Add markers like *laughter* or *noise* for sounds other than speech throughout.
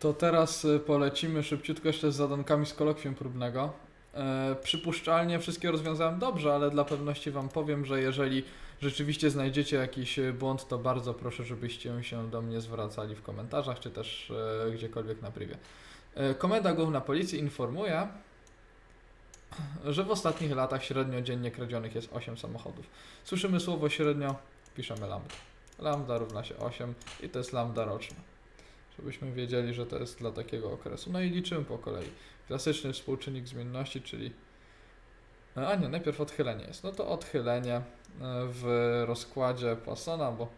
To teraz y, polecimy szybciutko jeszcze z zadankami z kolokwium próbnego. E, przypuszczalnie wszystkie rozwiązałem dobrze, ale dla pewności Wam powiem, że jeżeli rzeczywiście znajdziecie jakiś y, błąd, to bardzo proszę, żebyście się do mnie zwracali w komentarzach, czy też e, gdziekolwiek na privie. E, Komenda Główna Policji informuje, że w ostatnich latach średnio dziennie kradzionych jest 8 samochodów. Słyszymy słowo średnio, piszemy lambda. Lambda równa się 8 i to jest lambda roczna. Żebyśmy wiedzieli, że to jest dla takiego okresu. No i liczymy po kolei. Klasyczny współczynnik zmienności, czyli. A nie, najpierw odchylenie jest. No to odchylenie e, w rozkładzie Poissona, bo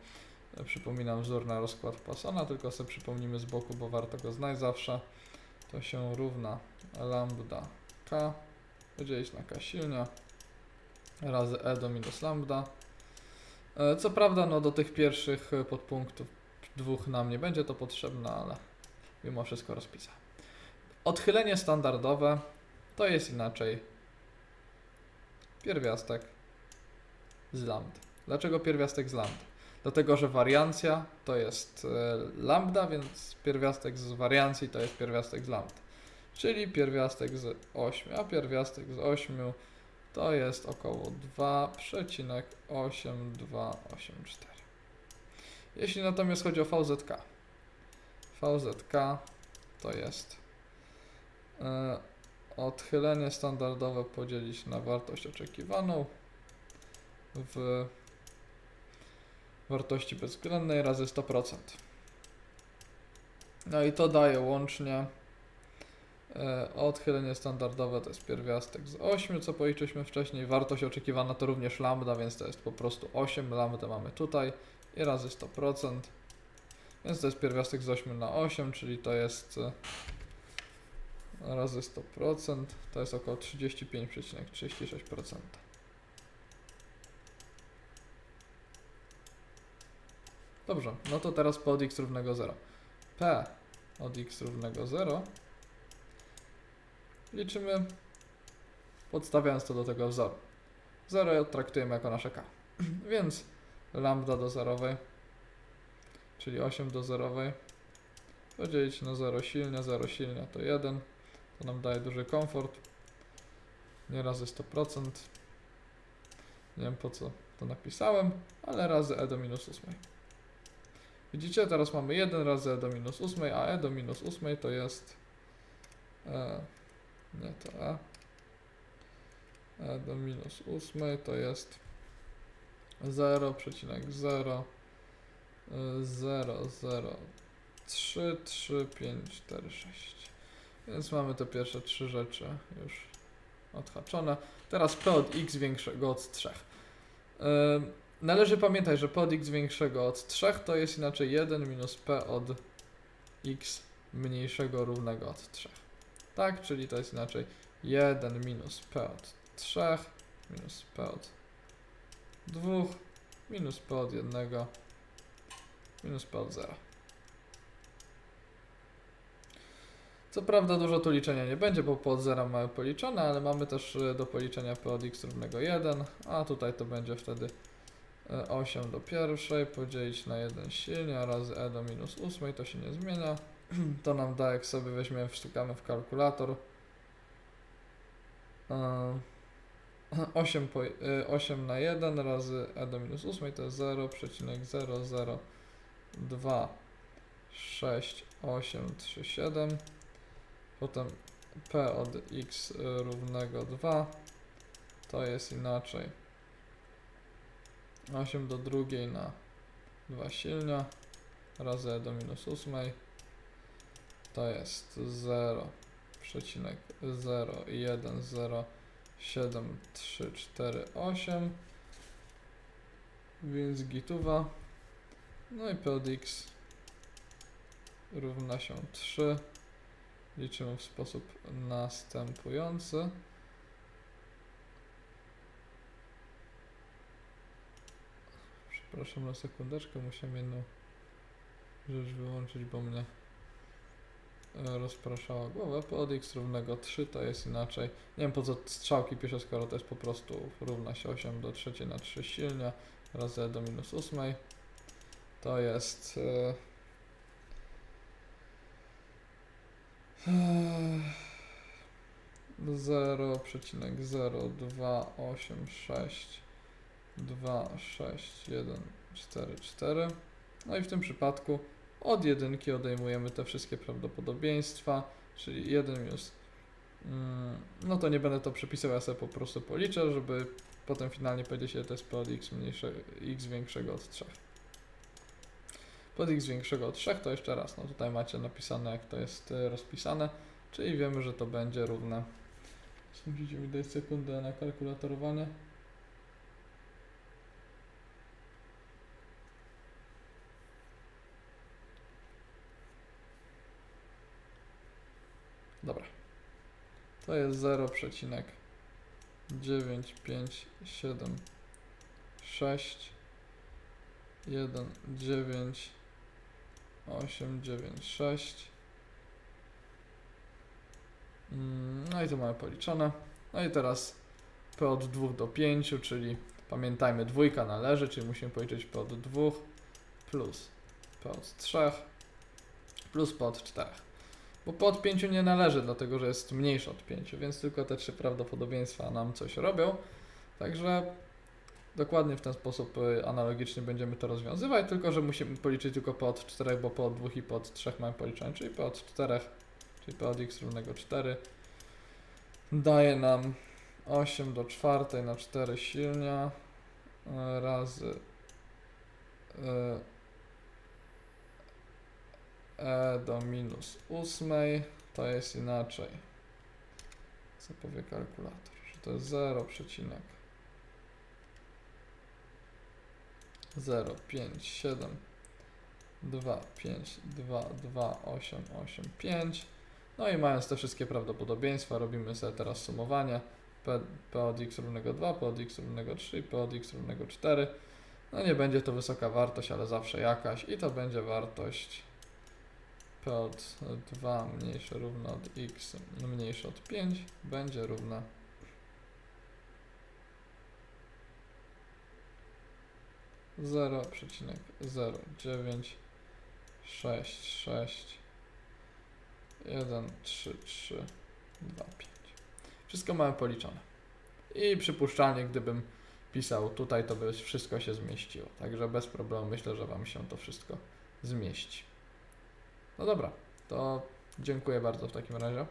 e, przypominam wzór na rozkład Poissona, tylko sobie przypomnimy z boku, bo warto go znać zawsze. To się równa lambda k podzielić na k silnia razy e do minus lambda. E, Co prawda, no do tych pierwszych e, podpunktów dwóch nam nie będzie to potrzebne, ale mimo wszystko rozpisałem. Odchylenie standardowe to jest inaczej pierwiastek z lambda. Dlaczego pierwiastek z lambda? Dlatego, że wariancja to jest e, lambda, więc pierwiastek z wariancji to jest pierwiastek z lambda. Czyli pierwiastek z 8, a pierwiastek z 8 to jest około 2,8284. Jeśli natomiast chodzi o VZK, VZK to jest e, odchylenie standardowe podzielić na wartość oczekiwaną w wartości bezwzględnej razy 100%. No i to daje łącznie e, odchylenie standardowe to jest pierwiastek z 8, co policzyliśmy wcześniej. Wartość oczekiwana to również lambda, więc to jest po prostu 8. Lambda mamy tutaj i razy 100%. Więc to jest pierwiastek z 8 na 8, czyli to jest e, razy 100%, to jest około 35,36%. Dobrze, no to teraz P od x równego 0. P od x równego 0 liczymy podstawiając to do tego wzoru. 0 traktujemy jako nasze k. *clears throat* Więc lambda do zerowej, czyli 8 do zerowej, podzielić na 0 silnia, 0 silnia to 1, to nam daje duży komfort, nie razy 100%, nie wiem po co to napisałem, ale razy e do minus 8. Widzicie, teraz mamy 1 razy e do minus 8, a e do minus 8 to jest, e, nie to e, e do minus 8 to jest 0,0 0, 0, 3, 3, 5, 4, 6. Więc mamy te pierwsze trzy rzeczy już odhaczone. Teraz P od x większego od 3. Ym, należy pamiętać, że P od x większego od 3 to jest inaczej 1 minus P od x mniejszego równego od 3. Tak, czyli to jest inaczej 1 minus P od 3 minus P od 2 minus P od 1 minus P od 0. Co prawda dużo tu liczenia nie będzie, bo P od 0 mamy policzone, ale mamy też y, do policzenia P od x równego 1, a tutaj to będzie wtedy y, 8 do pierwszej podzielić na 1 silnia razy e do minus 8, to się nie zmienia. *clears throat* To nam da, jak sobie weźmiemy, wstukamy w kalkulator. Yy, *laughs* 8, po, y, 8 na 1 razy e do minus 8 to jest 0,002 6 8 3 7 potem p od x równego 2 to jest inaczej. 8 do drugiej na 2 silnia razy e do minus 8 to jest 0,010 7, 3, 4, 8 więc gituwa. No i p od x równa się 3 liczymy w sposób następujący. Przepraszam na sekundeczkę musiałem jedną rzecz wyłączyć bo mnie rozpraszała głowę p od x równego 3 to jest inaczej nie wiem po co strzałki piszę, skoro to jest po prostu równa się 8 do 3 na 3 silnia razy e do minus 8. To jest *sighs* 0,0286 26144. No i w tym przypadku od jedynki odejmujemy te wszystkie prawdopodobieństwa, czyli 1 minus. mm, No to nie będę to przepisał, ja sobie po prostu policzę, żeby potem finalnie powiedzieć, ile to jest P od x, mniejsze, x większego od 3. Pod x większego od 3 to jeszcze raz, no tutaj macie napisane jak to jest e, rozpisane, czyli wiemy, że to będzie równe. Musicie mi dać sekundę na kalkulatorowanie. Dobra. To jest 0,9576 19896 Mm, No i to mamy policzone. No i teraz P od 2 do 5, czyli pamiętajmy dwójka należy, czyli musimy policzyć P od 2 plus P od 3 plus P od 4. Bo P od 5 nie należy, dlatego że jest mniejszy od 5, więc tylko te trzy prawdopodobieństwa nam coś robią. Także dokładnie w ten sposób y, analogicznie będziemy to rozwiązywać, tylko że musimy policzyć tylko P od 4, bo P od 2 i P od 3 mamy policzone, czyli P od 4 czyli P od x równego 4 daje nam 8 do 4 na 4 silnia e, razy e, e do minus 8 to jest inaczej co powie kalkulator, że to jest 0, przecinek 0, 5, 7 2, 5, 2, 2, 8, 8, 5 no i mając te wszystkie prawdopodobieństwa, robimy sobie teraz sumowanie. P, P od x równego 2, P od x równego 3, P od x równego 4. No nie będzie to wysoka wartość, ale zawsze jakaś i to będzie wartość od 2 mniejsze równo od x mniejsze od 5 będzie równa zero przecinek zero dziewięć sześć sześć 1, 3, 3, 2, 5. Wszystko mamy policzone. I przypuszczalnie, gdybym pisał tutaj, to by wszystko się zmieściło. Także bez problemu myślę, że Wam się to wszystko zmieści. No dobra, to dziękuję bardzo w takim razie.